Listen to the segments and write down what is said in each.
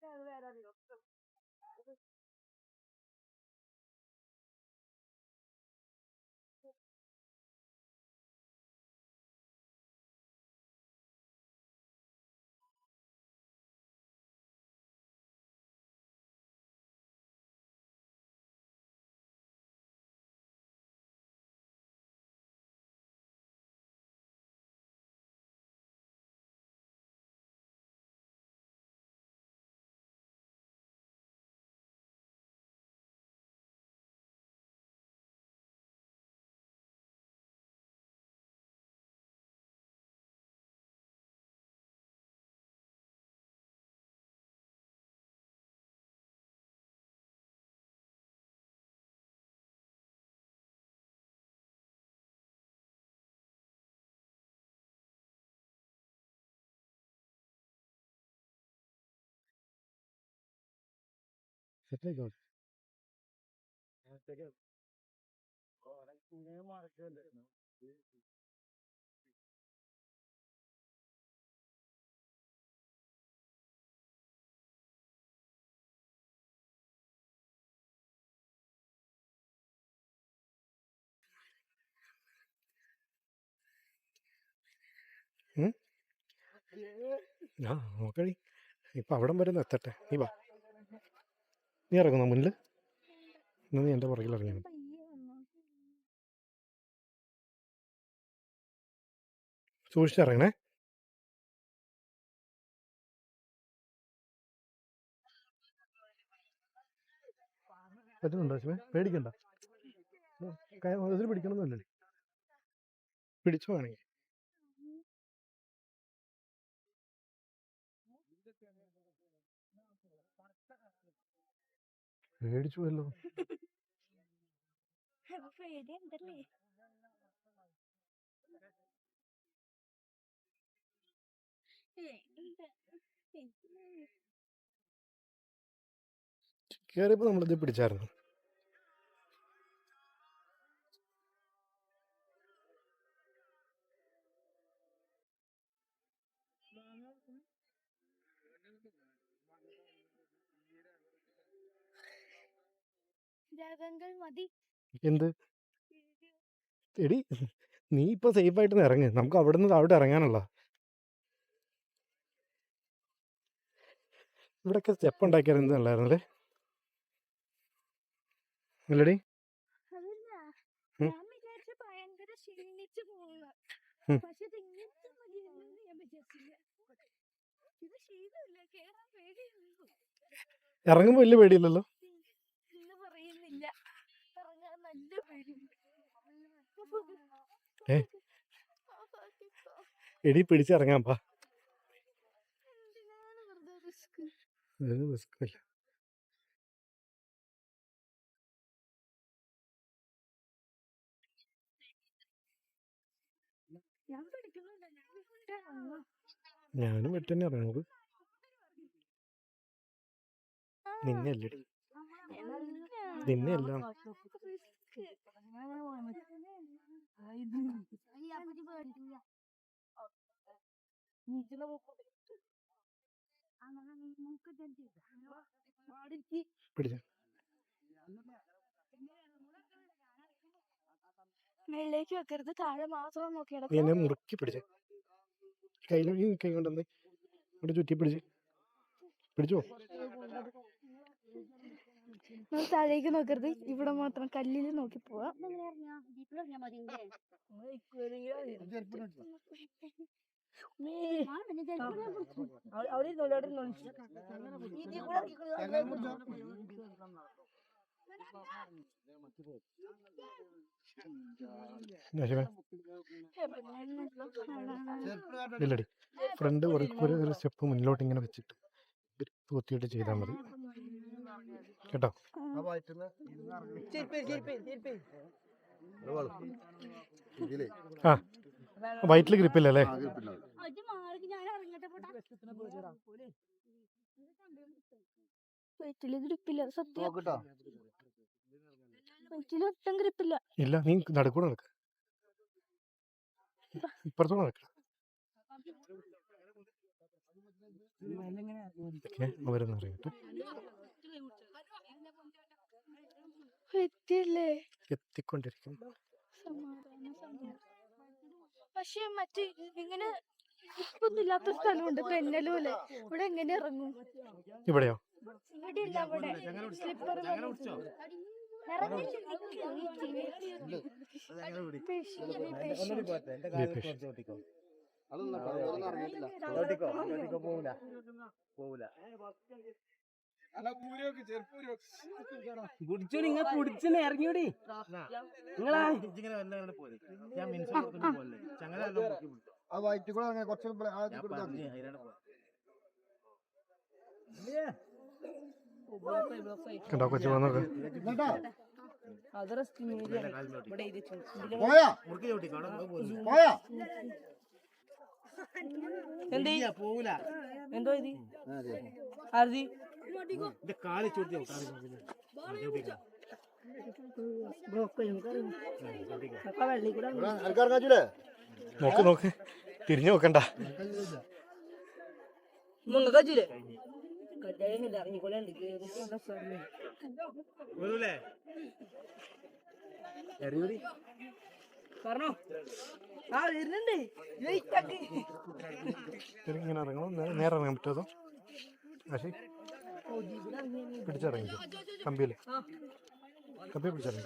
在外的这个，就 സെറ്റായിക്കോ ആ നോക്കടി. ഇപ്പം അവിടം വരെ നിർത്തട്ടെ. നീ വാ. നീ ഇറങ്ങുന്നോ മുന്നിൽ എന്നാ നീ എന്റെ പുറകിൽ ഇറങ്ങിയത് സൂക്ഷിച്ചിറങ്ങണേ പറ്റുന്നുണ്ടോ ശിവേ? പേടിക്കണ്ട. ഇതിൽ പിടിക്കണമെന്നല്ലേ പിടിച്ചു വേണമെങ്കിൽ. പേടിച്ചു പോയല്ലോ കേറിയപ്പോ നമ്മളിത് പിടിച്ചായിരുന്നു. ജാതങ്ങൾ മതി. എന്ത്? എടി നീ ഇപ്പൊ സേഫ് ആയിട്ട് ഇറങ്ങ്. നമുക്ക് അവിടെ നിന്ന് അവിടെ ഇറങ്ങാനുള്ള. ഇവിടൊക്കെ സ്റ്റെപ്പ് ഉണ്ടാക്കിയാൽ എന്ത് നല്ലായിരുന്നല്ലേ അല്ലടി? ഇറങ്ങുമ്പോ വലിയ ഞാൻ ഏ? എടി പിടിച്ചിറങ്ങാൻ പാ. ഞാനും വെട്ടന്നെ ഇറങ്ങുന്നത് നിന്നെ അല്ലേ നിന്നെ അല്ല മേളിലേക്ക് വെക്കരുത് താഴെ മാത്രം നോക്കി നീ കിടക്കുക എന്നെ മുറുക്കി പിടിച്ച. കയ്യിൽ ഈ കൈ കൊണ്ടുവന്ന് ഇവിടെ ചുറ്റി പിടിച്ച്. പിടിച്ചോ? നമ്മൾ താഴേക്ക് നോക്കരുത്. ഇവിടെ മാത്രം കല്ലിൽ നോക്കി പോവാം. അവിടെ ഇരുന്നോളൂ, അവിടെ ഇരുന്നോളൂ. ശിവ ഇല്ലടി. ഫ്രണ്ട് ഒരു സ്റ്റെപ്പ് മുന്നിലോട്ട് ഇങ്ങനെ വെച്ചിട്ട് ഗ്രിപ്പ് കുത്തിയിട്ട് ചെയ്താൽ മതി. കേട്ടോ? ആ വയറ്റിൽ ഗ്രിപ്പില്ലല്ലേ വയറ്റിൽ ഗ്രിപ്പില്ല സത്യം. വയറ്റിൽ ഒട്ടും ഗ്രിപ്പില്ല. ഇല്ല നീ നടക്കൂടെ നടക്ക ഇപ്പുറത്തൂടെ നടക്ക ഓക്കെ അവരെന്ന് അറിയട്ടെ. എത്തിയല്ലേ സമാധാനം പക്ഷെ മറ്റേ ഇങ്ങനെ ഇപ്പൊന്നും ഇല്ലാത്ത സ്ഥലമുണ്ട് പെന്നലൂലെ ഇവിടെ എങ്ങനെ ഇറങ്ങും? ഇവിടെയോ? ഇവിടെ ഇല്ല. അവിടെ സ്ലിപ്പർ. കുടിച്ചു നിങ്ങൾ കുടിച്ചു ഇറങ്ങിയോടി. നിങ്ങളാ. കണ്ടോ കൊച്ചു വന്നൊക്കെ. എന്തോ? അത് റെസ്റ്റ് കൂടെ ഇവിടെ ആൾക്കാർക്കാച്ചൂലേ നോക്ക് നോക്ക്. തിരിഞ്ഞു നോക്കണ്ട. പറഞ്ഞോ. ആ വരുന്നുണ്ട്. ഇങ്ങനെ ഇറങ്ങണം. നേരെ ഇറങ്ങാൻ പറ്റുമോ പക്ഷേ പിടിച്ചിറങ്ങിക്കോ കമ്പിയിൽ. കമ്പി പിടിച്ചിറങ്ങി.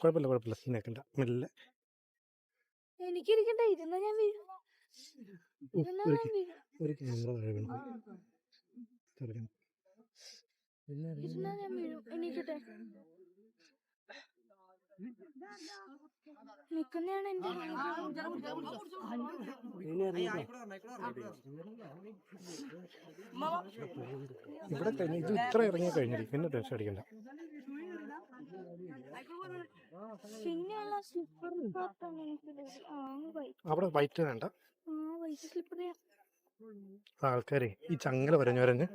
കുഴപ്പമില്ല കുഴപ്പമില്ല. മെല്ലെ. എനിക്കിരിക്കണ്ട. ഇരുന്ന ഞാൻ വീഴും. ഒരു ക്യാമറ. ഇരുന്നാ ഞാൻ വീഴും എണീക്കട്ടെ നിക്കുന്നതാണ് എന്റെ ഇവിടെ കഴിഞ്ഞ ഇത് ഇത്ര ഇറങ്ങി കഴിഞ്ഞിരി പിന്നെ ടെൻഷൻ അടിക്കണ്ട പിന്നെയുള്ള സ്ലിപ്പർ അവിടെ വൈറ്റ് വേണ്ട ആ വൈറ്റ് സ്ലിപ്പർ ആൾക്കാരെ ഈ ചങ്ങല പറഞ്ഞു പറഞ്ഞ്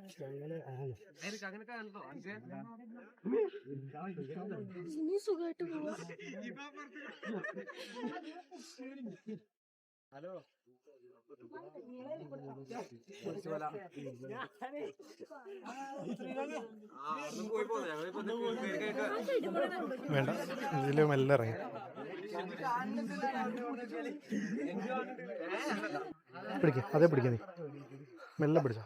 ഹലോ. വേണ്ട ഇതിലും എല്ലാം ഇറങ്ങി. പിടിക്ക അതേ പിടിക്ക നീ. മെല്ലെ പിടിച്ചോ.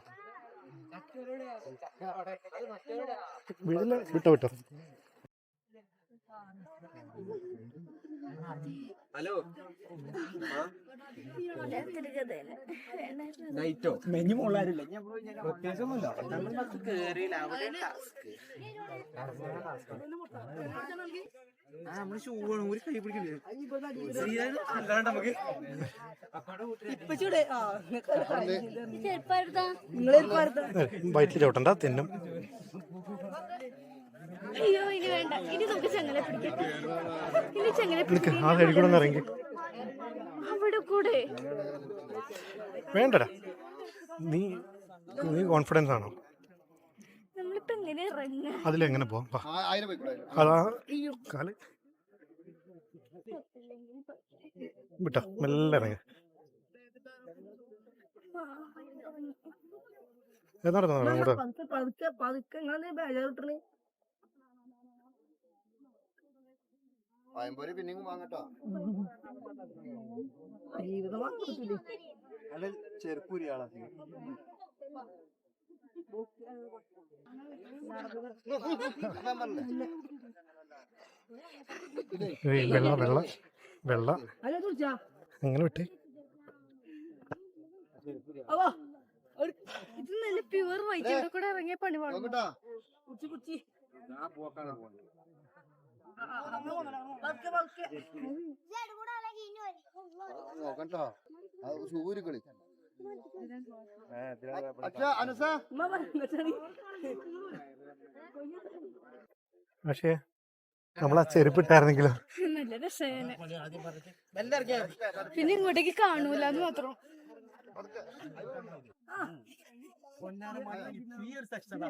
വീടില്ല വിട്ടോ വിട്ടോ. നൈറ്റോ മെഞ്ഞു മുള്ളാരില്ല പ്രത്യേകിച്ചൊന്നുമില്ല നമ്മൾ ഷൂ ആണ് ഒരു കൈ പിടിക്കില്ലേ അല്ലാണ്ട് നമുക്ക് വയറ്റിൽ തിന്നും. അയ്യോ ഇനി വേണ്ട. ഇനി നമുക്ക് ചെങ്ങല പിടിക്കാം. ഇനി ചെങ്ങല ഒന്ന് ഇറങ്ങി. അവിടെ കൂടെ. വേണ്ടടാ. നീ നീ കോൺഫിഡൻസ് ആണോ? നമ്മളിപ്പോ എങ്ങനെ ഇറങ്ങ? അതിലെങ്ങനെ പോവാം? അതാ. കാൽ. വിട്ടോ മെല്ലെ ഇറങ്ങി. ഏതായിരുന്നു അങ്ങോട്ട്. പതുക്കെ പതുക്കെ പതുക്കെ നിങ്ങളെ ബേജാറിട്ടണേ പയമ്പൊരി പിന്നെയും വാങ്ങട്ടോ. ജീവിതം അല്ല ഏയ് വെള്ള വെള്ള വെള്ള. അങ്ങനെ വിട്ടേ. ഇത് നല്ല പ്യുവർ വൈറ്റ് കൂടെ ഇറങ്ങിയ പണി വേണം നോക്കട്ടാ കുച്ചി കുച്ചി സൂര്യ കളി. അനുസ പറഞ്ഞു പക്ഷേ നമ്മളാ ചെരുപ്പിട്ടായിരുന്നെങ്കിലോ നല്ല രസേന പിന്നെ ഇങ്ങോട്ടേക്ക് കാണൂല എന്ന് മാത്രം. പൊന്നാര ഈ ഒരു സെക്ഷൻ